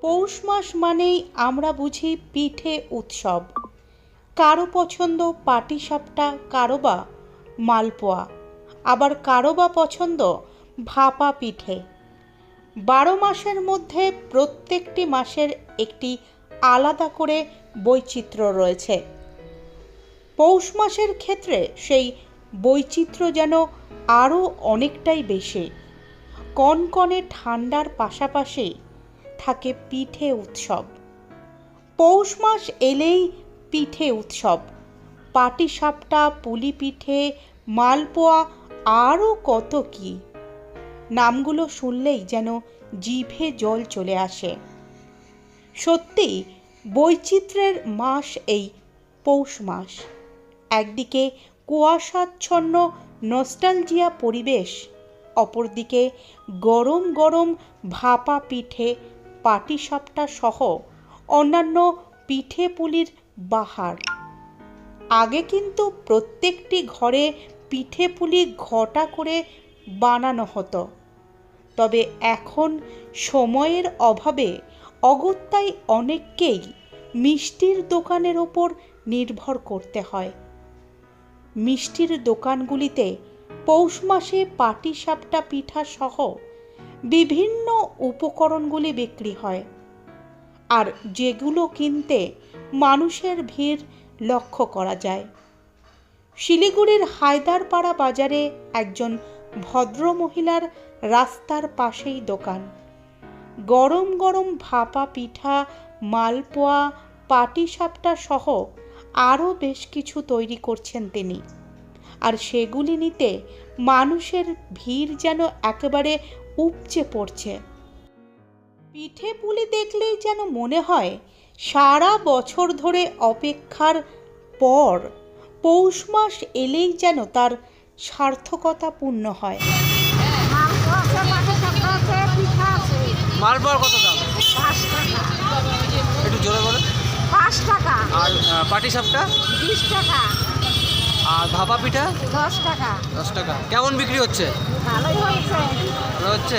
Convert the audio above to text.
পৌষ মাস মানেই আমরা বুঝি পিঠে উৎসব। কারও পছন্দ পাটিসাপটা, কারও বা মালপোয়া। আবার কারও বা পছন্দ ভাপা পিঠে। বারো মাসের মধ্যে প্রত্যেকটি মাসের একটি আলাদা করে বৈচিত্র্য রয়েছে। পৌষ মাসের ক্ষেত্রে সেই বৈচিত্র্য যেন আরও অনেকটাই বেশি। কনকনে ঠান্ডার পাশাপাশি থাকে পিঠে উৎসব। পৌষ মাস এলেই পিঠে উৎসব। পাটিসাপটা পুলি পিঠে মালপোয়া আরও কত কি। নামগুলো শুনলেই যেন জিভে জল চলে আসে। সত্যি, বৈচিত্র্যের মাস এই পৌষ মাস। একদিকে কুয়াশাচ্ছন্ন, নস্টালজিয়া পরিবেশ, অপরদিকে গরম গরম ভাপা পিঠে পাটিসাপটা সহ অন্যান্য পিঠে পুলির বাহার। আগে কিন্তু প্রত্যেকটি ঘরে পিঠে পুলি ঘটা করে বানানো হতো। তবে এখন সময়ের অভাবে অগত্যাই অনেককেই মিষ্টির দোকানের ওপর নির্ভর করতে হয়। মিষ্টির দোকানগুলিতে পৌষ মাসে পাটিসাপটা পিঠা সহ বিভিন্ন উপকরণগুলি বিক্রি হয়। আর যেগুলো কিনতে মানুষের ভিড় লক্ষ্য করা যায়। শিলিগুড়ির হায়দারপাড়া বাজারে একজন ভদ্রমহিলার রাস্তার পাশেই দোকান। গরম গরম ভাপা পিঠা, মালপোয়া, পাটিসাপটা সহ আরও বেশ কিছু তৈরি করছেন তিনি। আর সেগুলি নিতে মানুষের ভিড় যেন একেবারে উপচে পড়ছে। পিঠে পুলি দেখলেই যেন মনে হয় সারা বছর ধরে অপেক্ষার পর পৌষ মাস এলেই যেন তার সার্থকতা পূর্ণ হয়। মালপোয়ার কত দাম? একটু জোরে পাঁচ টাকা। আর পাটি সাপটা? বিশ টাকা। আর ভাপা পিঠা? দশ টাকা। দশ টাকা। কেমন বিক্রি হচ্ছে? ভালোই ভালো হচ্ছে?